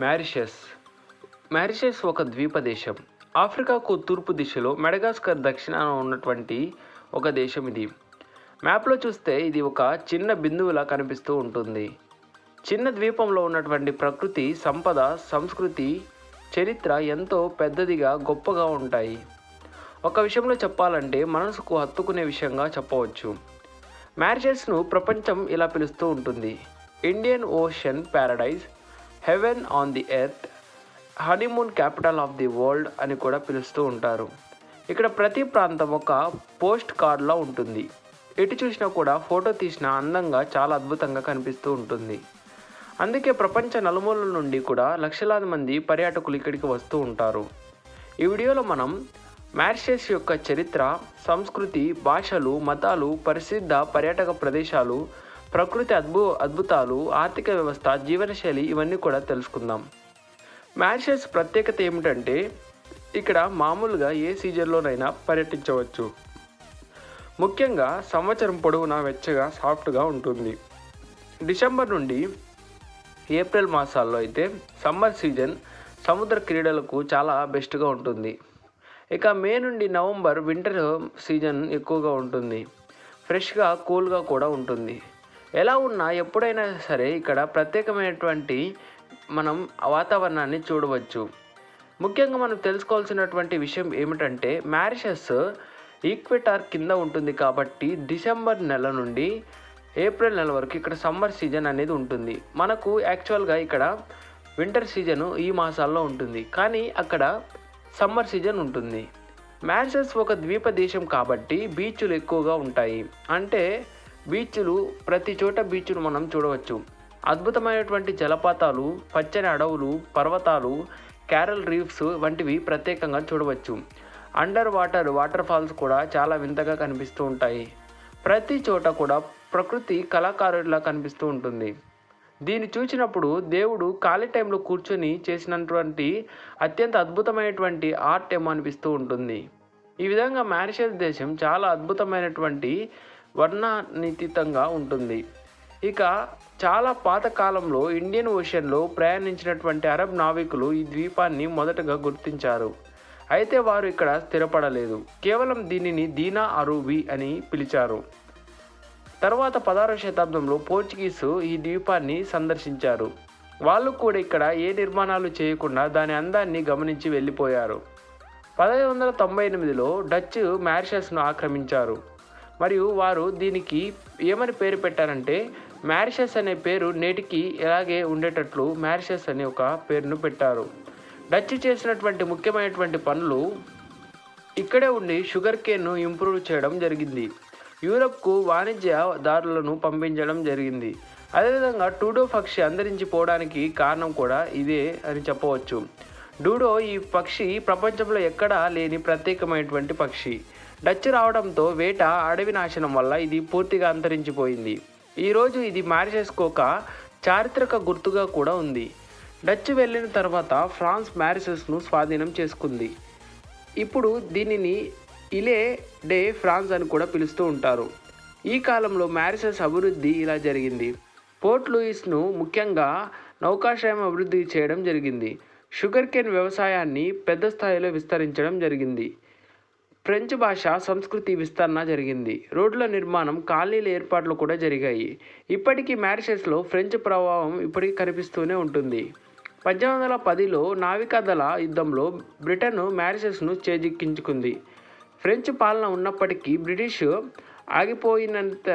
Mauritius Mauritius ఒక ద్వీప దేశం ఆఫ్రికాకు తూర్పు దిశలో మెడగాస్కర్ దక్షిణాన ఉన్నటువంటి ఒక దేశం ఇది. మ్యాప్లో చూస్తే ఇది ఒక చిన్న బిందువులా కనిపిస్తూ ఉంటుంది. చిన్న ద్వీపంలో ఉన్నటువంటి ప్రకృతి సంపద సంస్కృతి చరిత్ర ఎంతో పెద్దదిగా గొప్పగా ఉంటాయి. ఒక విషయంలో చెప్పాలంటే మనసుకు హత్తుకునే విషయంగా చెప్పవచ్చు. మ్యారిషస్ను ప్రపంచం ఇలా పిలుస్తూ ఉంటుంది. Indian ocean paradise heaven on the earth honeymoon capital of the world అని కూడా పిలుస్తూ ఉంటారు. ఇక్కడ ప్రతి ప్రాంతం ఒక పోస్ట్ కార్డ్లా ఉంటుంది. ఎటు చూసినా కూడా ఫోటో తీసిన అందంగా చాలా అద్భుతంగా కనిపిస్తూ ఉంటుంది. అందుకే ప్రపంచ నలుమూలల నుండి కూడా లక్షలాది మంది పర్యాటకులు ఇక్కడికి వస్తూ ఉంటారు. ఈ వీడియోలో మనం మ్యార్షెస్ యొక్క చరిత్ర సంస్కృతి భాషలు మతాలు ప్రసిద్ధ పర్యాటక ప్రదేశాలు ప్రకృతి అద్భు అద్భుతాలు ఆర్థిక వ్యవస్థ జీవనశైలి ఇవన్నీ కూడా తెలుసుకుందాం. మ్యారిషస్ ప్రత్యేకత ఏమిటంటే ఇక్కడ మామూలుగా ఏ సీజన్లోనైనా పర్యటించవచ్చు. ముఖ్యంగా సంవత్సరం పొడవునా వెచ్చగా సాఫ్ట్గా ఉంటుంది. డిసెంబర్ నుండి ఏప్రిల్ మాసాల్లో అయితే సమ్మర్ సీజన్ సముద్ర క్రీడలకు చాలా బెస్ట్గా ఉంటుంది. ఇక మే నుండి నవంబర్ వింటర్ సీజన్ ఎక్కువగా ఉంటుంది. ఫ్రెష్గా కూల్గా కూడా ఉంటుంది. ఎలా ఉన్నా ఎప్పుడైనా సరే ఇక్కడ ప్రత్యేకమైనటువంటి మనం వాతావరణాన్ని చూడవచ్చు. ముఖ్యంగా మనం తెలుసుకోవాల్సినటువంటి విషయం ఏమిటంటే మ్యారిషస్ ఈక్వెటార్ కింద ఉంటుంది కాబట్టి డిసెంబర్ నెల నుండి ఏప్రిల్ నెల వరకు ఇక్కడ సమ్మర్ సీజన్ అనేది ఉంటుంది. మనకు యాక్చువల్గా ఇక్కడ వింటర్ సీజను ఈ మాసాల్లో ఉంటుంది. కానీ అక్కడ సమ్మర్ సీజన్ ఉంటుంది. మ్యారిషస్ ఒక ద్వీప దేశం కాబట్టి బీచ్లు ఎక్కువగా ఉంటాయి. అంటే బీచ్లు ప్రతి చోట బీచ్లు మనం చూడవచ్చు. అద్భుతమైనటువంటి జలపాతాలు పచ్చని అడవులు పర్వతాలు క్యారల్ రీఫ్స్ వంటివి ప్రత్యేకంగా చూడవచ్చు. అండర్ వాటర్ వాటర్ ఫాల్స్ కూడా చాలా వింతగా కనిపిస్తూ ఉంటాయి. ప్రతి చోట కూడా ప్రకృతి కళాకారుడిలా కనిపిస్తూ ఉంటుంది. దీన్ని చూసినప్పుడు దేవుడు ఖాళీ టైంలో కూర్చొని చేసినటువంటి అత్యంత అద్భుతమైనటువంటి ఆర్ట్ ఏమో అనిపిస్తూ ఉంటుంది. ఈ విధంగా మారిషస్ దేశం చాలా అద్భుతమైనటువంటి వర్ణనీతితంగా ఉంటుంది. ఇక చాలా పాతకాలంలో ఇండియన్ ఓషన్లో ప్రయాణించినటువంటి అరబ్ నావికులు ఈ ద్వీపాన్ని మొదటగా గుర్తించారు. అయితే వారు ఇక్కడ స్థిరపడలేదు. కేవలం దీనిని దీనా అరూబి అని పిలిచారు. తర్వాత పదహారవ శతాబ్దంలో పోర్చుగీసు ఈ ద్వీపాన్ని సందర్శించారు. వాళ్ళు కూడా ఇక్కడ ఏ నిర్మాణాలు చేయకుండా దాని అందాన్ని గమనించి వెళ్ళిపోయారు. పదహైదు వందల తొంభై ఎనిమిదిలో డచ్ మ్యారిషస్ను ఆక్రమించారు. మరియు వారు దీనికి ఏమని పేరు పెట్టారంటే మారిషస్ అనే పేరు నేటికి ఎలాగే ఉండేటట్లు మారిషస్ అనే ఒక పేరును పెట్టారు. డచ్ చేసినటువంటి ముఖ్యమైనటువంటి పనులు ఇక్కడే ఉండి షుగర్ కేన్ను ఇంప్రూవ్ చేయడం జరిగింది. యూరప్కు వాణిజ్య దారులను పంపించడం జరిగింది. అదేవిధంగా టూడో పక్షి అంతరించిపోవడానికి కారణం కూడా ఇదే అని చెప్పవచ్చు. డూడో ఈ పక్షి ప్రపంచంలో ఎక్కడా లేని ప్రత్యేకమైనటువంటి పక్షి. డచ్ రావడంతో వేట అడవి నాశనం వల్ల ఇది పూర్తిగా అంతరించిపోయింది. ఈరోజు ఇది మారిషస్కు ఒక చారిత్రక గుర్తుగా కూడా ఉంది. డచ్ వెళ్ళిన తర్వాత ఫ్రాన్స్ మ్యారిషస్ను స్వాధీనం చేసుకుంది. ఇప్పుడు దీనిని ఇలే డే ఫ్రాన్స్ అని కూడా పిలుస్తూ ఉంటారు. ఈ కాలంలో మ్యారిసెస్ అభివృద్ధి ఇలా జరిగింది. పోర్ట్ లూయిస్ను ముఖ్యంగా నౌకాశ్రయం అభివృద్ధి చేయడం జరిగింది. షుగర్ కేన్ వ్యవసాయాన్ని పెద్ద స్థాయిలో విస్తరించడం జరిగింది. ఫ్రెంచ్ భాష సంస్కృతి విస్తరణ జరిగింది. రోడ్ల నిర్మాణం కాలనీల ఏర్పాట్లు కూడా జరిగాయి. ఇప్పటికీ మ్యారిషస్లో ఫ్రెంచ్ ప్రభావం ఇప్పటికీ కనిపిస్తూనే ఉంటుంది. పద్దెనిమిది వందల పదిలో నావికాదళ యుద్ధంలో బ్రిటన్ మ్యారిషస్ను చేజిక్కించుకుంది. ఫ్రెంచ్ పాలన ఉన్నప్పటికీ బ్రిటిష్ ఆగిపోయినంత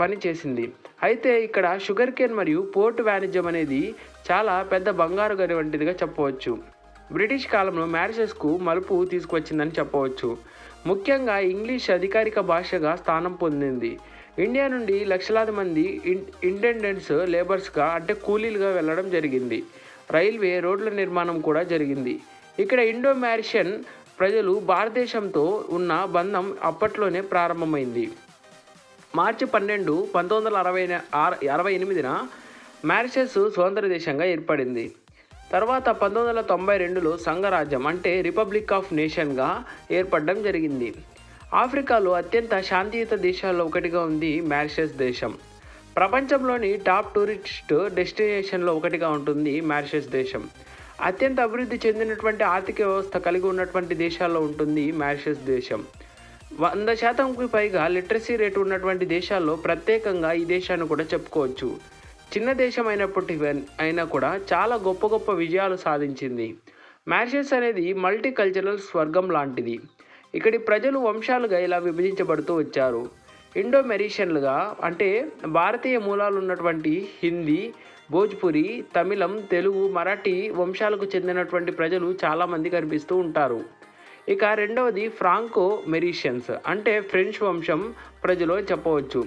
పని చేసింది. అయితే ఇక్కడ షుగర్ కేన్ మరియు పోర్ట్ వాణిజ్యం అనేది చాలా పెద్ద బంగారు గని వంటిదిగా చెప్పవచ్చు. బ్రిటిష్ కాలంలో మ్యారిషస్కు మలుపు తీసుకువచ్చిందని చెప్పవచ్చు. ముఖ్యంగా ఇంగ్లీష్ అధికారిక భాషగా స్థానం పొందింది. ఇండియా నుండి లక్షలాది మంది ఇన్ ఇంటెండెంట్స్ లేబర్స్గా అంటే కూలీలుగా వెళ్ళడం జరిగింది. రైల్వే రోడ్ల నిర్మాణం కూడా జరిగింది. ఇక్కడ ఇండో మ్యారిషియన్ ప్రజలు భారతదేశంతో ఉన్న బంధం అప్పట్లోనే ప్రారంభమైంది. మార్చి పన్నెండు పంతొమ్మిది వందల అరవై అరవై ఎనిమిదిన మ్యారిషస్ స్వతంత్ర దేశంగా ఏర్పడింది. తర్వాత పంతొమ్మిది వందల తొంభై రెండులో సంఘరాజ్యం అంటే రిపబ్లిక్ ఆఫ్ నేషన్గా ఏర్పడడం జరిగింది. ఆఫ్రికాలో అత్యంత శాంతియుత దేశాల్లో ఒకటిగా ఉంది మారిషస్ దేశం. ప్రపంచంలోని టాప్ టూరిస్ట్ డెస్టినేషన్లో ఒకటిగా ఉంటుంది మారిషస్ దేశం. అత్యంత అభివృద్ధి చెందినటువంటి ఆర్థిక వ్యవస్థ కలిగి ఉన్నటువంటి దేశాల్లో ఉంటుంది మారిషస్ దేశం. వంద శాతంకి పైగా లిటరసీ రేటు ఉన్నటువంటి దేశాల్లో ప్రత్యేకంగా ఈ దేశాన్ని కూడా చెప్పుకోవచ్చు. చిన్న దేశం అయినప్పటికీ అయినా కూడా చాలా గొప్ప గొప్ప విజయాలు సాధించింది. మ్యాషెస్ అనేది మల్టీ కల్చరల్ స్వర్గం లాంటిది. ఇక్కడి ప్రజలు వంశాలుగా ఇలా విభజించబడుతూ వచ్చారు. ఇండో మెరీషియన్లుగా అంటే భారతీయ మూలాలు ఉన్నటువంటి హిందీ భోజ్పురి తమిళం తెలుగు మరాఠీ వంశాలకు చెందినటువంటి ప్రజలు చాలామంది కనిపిస్తూ ఉంటారు. ఇక రెండవది ఫ్రాంకో మెరీషియన్స్ అంటే ఫ్రెంచ్ వంశం ప్రజలు చెప్పవచ్చు.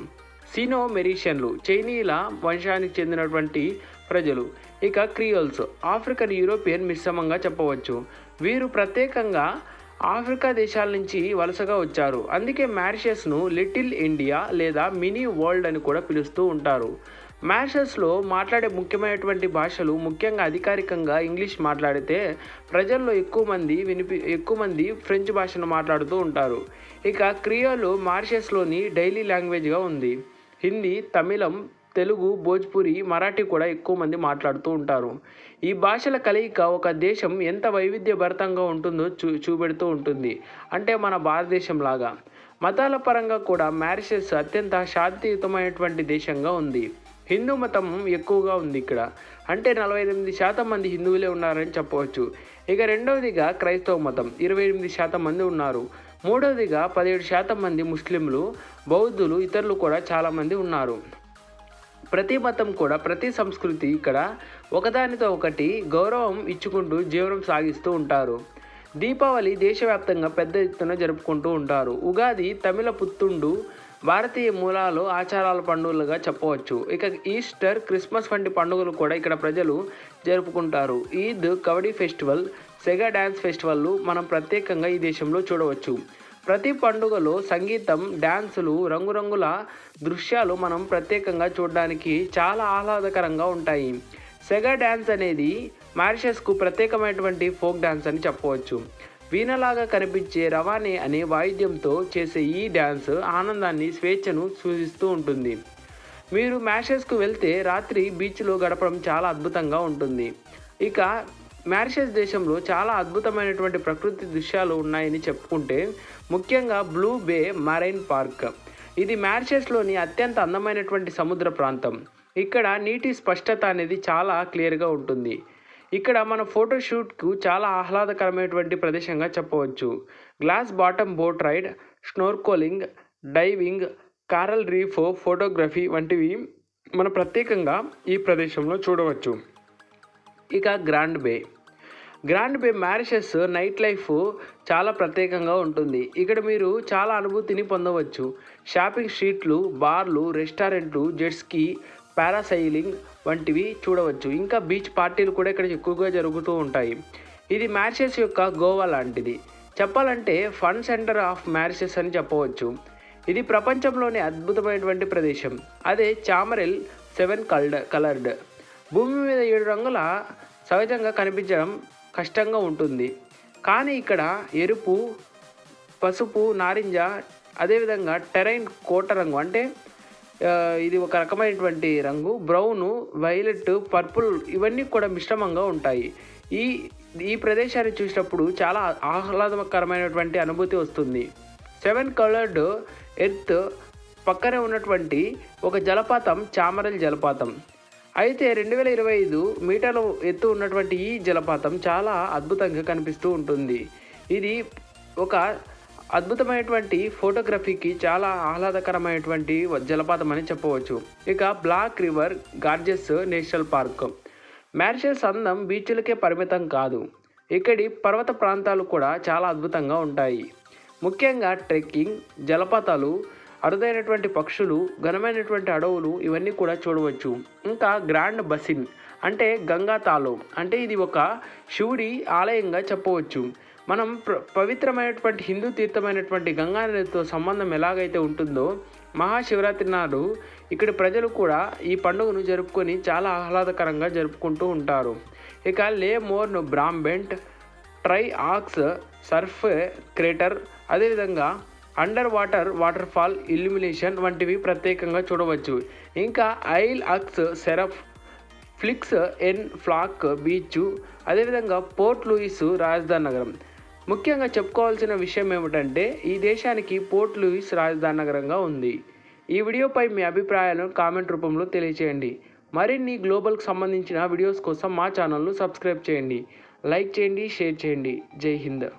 సినో మెరీషియన్లు చైనీల వంశానికి చెందినటువంటి ప్రజలు. ఇక క్రియోల్స్ ఆఫ్రికన్ యూరోపియన్ మిశ్రమంగా చెప్పవచ్చు. వీరు ప్రత్యేకంగా ఆఫ్రికా దేశాల నుంచి వలసగా వచ్చారు. అందుకే మ్యారిషస్ను లిటిల్ ఇండియా లేదా మినీ వరల్డ్ అని కూడా పిలుస్తూ ఉంటారు. మ్యారిషస్లో మాట్లాడే ముఖ్యమైనటువంటి భాషలు ముఖ్యంగా అధికారికంగా ఇంగ్లీష్ మాట్లాడితే ప్రజల్లో ఎక్కువ మంది వినిపి ఎక్కువ మంది ఫ్రెంచ్ భాషను మాట్లాడుతూ ఉంటారు. ఇక క్రియోలు మారిషస్లోని డైలీ లాంగ్వేజ్గా ఉంది. హిందీ తమిళం తెలుగు భోజ్పురి మరాఠీ కూడా ఎక్కువ మంది మాట్లాడుతూ ఉంటారు. ఈ భాషల కలయిక ఒక దేశం ఎంత వైవిధ్యభరితంగా ఉంటుందో చూ చూపెడుతూ ఉంటుంది. అంటే మన భారతదేశం లాగా మతాల పరంగా కూడా మ్యారిషెస్ అత్యంత శాంతియుతమైనటువంటి దేశంగా ఉంది. హిందూ మతం ఎక్కువగా ఉంది ఇక్కడ. అంటే నలభై ఎనిమిది శాతం మంది హిందువులే ఉన్నారని చెప్పవచ్చు. ఇక రెండవదిగా క్రైస్తవ మతం. ఇరవై ఎనిమిది శాతం మంది ఉన్నారు. మూడవదిగా పదిహేడు శాతం మంది ముస్లింలు బౌద్ధులు ఇతరులు కూడా చాలామంది ఉన్నారు. ప్రతి మతం కూడా ప్రతి సంస్కృతి ఇక్కడ ఒకదానితో ఒకటి గౌరవం ఇచ్చుకుంటూ జీవనం సాగిస్తూ ఉంటారు. దీపావళి దేశవ్యాప్తంగా పెద్ద ఎత్తున జరుపుకుంటూ ఉంటారు. ఉగాది తమిళ పుత్తుండు భారతీయ మూలాలు ఆచారాల పండుగలుగా చెప్పవచ్చు. ఇక ఈస్టర్ క్రిస్మస్ వంటి పండుగలు కూడా ఇక్కడ ప్రజలు జరుపుకుంటారు. Eid kabaddi festival sega dance ఫెస్టివల్ను మనం ప్రత్యేకంగా ఈ దేశంలో చూడవచ్చు. ప్రతి పండుగలో సంగీతం డ్యాన్సులు రంగురంగుల దృశ్యాలు మనం ప్రత్యేకంగా చూడడానికి చాలా ఆహ్లాదకరంగా ఉంటాయి. సెగా డ్యాన్స్ అనేది మారిషస్కు ప్రత్యేకమైనటువంటి ఫోక్ డ్యాన్స్ అని చెప్పవచ్చు. వీణలాగా కనిపించే రవాణి అనే వాయిద్యంతో చేసే ఈ డ్యాన్స్ ఆనందాన్ని స్వేచ్ఛను సూచిస్తూ ఉంటుంది. మీరు మ్యాషెస్కు వెళ్తే రాత్రి బీచ్లో గడపడం చాలా అద్భుతంగా ఉంటుంది. ఇక మారిషస్ దేశంలో చాలా అద్భుతమైనటువంటి ప్రకృతి దృశ్యాలు ఉన్నాయని చెప్పుకుంటే ముఖ్యంగా బ్లూ బే మరైన్ పార్క్. ఇది మ్యారిషస్లోని అత్యంత అందమైనటువంటి సముద్ర ప్రాంతం. ఇక్కడ నీటి స్పష్టత అనేది చాలా క్లియర్గా ఉంటుంది. ఇక్కడ మన ఫోటోషూట్కు చాలా ఆహ్లాదకరమైనటువంటి ప్రదేశంగా చెప్పవచ్చు. Glass bottom boat ride snorkelling diving coral reef photography వంటివి మన ప్రత్యేకంగా ఈ ప్రదేశంలో చూడవచ్చు. ఇక Grand Baie. Grand Baie Mauritius night life చాలా ప్రత్యేకంగా ఉంటుంది. ఇక్కడ మీరు చాలా అనుభూతిని పొందవచ్చు. షాపింగ్ స్ట్రీట్లు బార్లు రెస్టారెంట్లు జెట్స్కి పారాసైలింగ్ వంటివి చూడవచ్చు. ఇంకా బీచ్ పార్టీలు కూడా ఇక్కడ ఎక్కువగా జరుగుతూ ఉంటాయి. ఇది మ్యారిషస్ యొక్క గోవా లాంటిది. చెప్పాలంటే ఫన్ సెంటర్ ఆఫ్ మ్యారిషస్ అని చెప్పవచ్చు. ఇది ప్రపంచంలోని అద్భుతమైనటువంటి ప్రదేశం. అదే చామరెల్ సెవెన్ కల్డ్ కలర్డ్. భూమి మీద ఏడు రంగుల సహజంగా కనిపించడం కష్టంగా ఉంటుంది. కానీ ఇక్కడ ఎరుపు పసుపు నారింజ అదేవిధంగా టెరైన్ కోట రంగు అంటే ఇది ఒక రకమైనటువంటి రంగు. బ్రౌను వైలెట్ పర్పుల్ ఇవన్నీ కూడా మిశ్రమంగా ఉంటాయి. ఈ ఈ ప్రదేశాన్ని చూసినప్పుడు చాలా ఆహ్లాదకరమైనటువంటి అనుభూతి వస్తుంది. సెవెన్ కలర్డ్ ఎర్త్ పక్కనే ఉన్నటువంటి ఒక జలపాతం చామరల్ జలపాతం. అయితే రెండు వేల ఇరవై ఐదు మీటర్ల ఎత్తు ఉన్నటువంటి ఈ జలపాతం చాలా అద్భుతంగా కనిపిస్తూ ఉంటుంది. ఇది ఒక అద్భుతమైనటువంటి ఫోటోగ్రఫీకి చాలా ఆహ్లాదకరమైనటువంటి జలపాతం అని చెప్పవచ్చు. ఇక Black River Gorges National Park. Mauritius అందం బీచ్లకే పరిమితం కాదు. ఇక్కడి పర్వత ప్రాంతాలు కూడా చాలా అద్భుతంగా ఉంటాయి. ముఖ్యంగా ట్రెక్కింగ్ జలపాతాలు అరుదైనటువంటి పక్షులు ఘనమైనటువంటి అడవులు ఇవన్నీ కూడా చూడవచ్చు. ఇంకా గ్రాండ్ బసిన్ అంటే గంగా తాలో అంటే ఇది ఒక శివుడి ఆలయంగా చెప్పవచ్చు. మనం ప్ర పవిత్రమైనటువంటి హిందూ తీర్థమైనటువంటి గంగా నదితో సంబంధం ఎలాగైతే ఉంటుందో మహాశివరాత్రి నాడు ఇక్కడ ప్రజలు కూడా ఈ పండుగను జరుపుకొని చాలా ఆహ్లాదకరంగా జరుపుకుంటూ ఉంటారు. ఇక Le Morne Brabant Trou aux Cerfs crater అదేవిధంగా underwater waterfall illumination వంటివి ప్రత్యేకంగా చూడవచ్చు. ఇంకా Ile aux Cerfs Flic en Flac beach అదేవిధంగా పోర్ట్ లూయిస్ రాజధాని నగరం. ముఖ్యంగా చెప్పుకోవాల్సిన విషయం ఏమిటంటే ఈ దేశానికి పోర్ట్ లూయిస్ రాజధాని నగరంగా ఉంది. ఈ వీడియోపై మీ అభిప్రాయాలను కామెంట్ రూపంలో తెలియచేయండి. మరిన్ని గ్లోబల్కి సంబంధించిన వీడియోస్ కోసం మా ఛానల్ను సబ్స్క్రైబ్ చేయండి. లైక్ చేయండి షేర్ చేయండి. జై హింద్.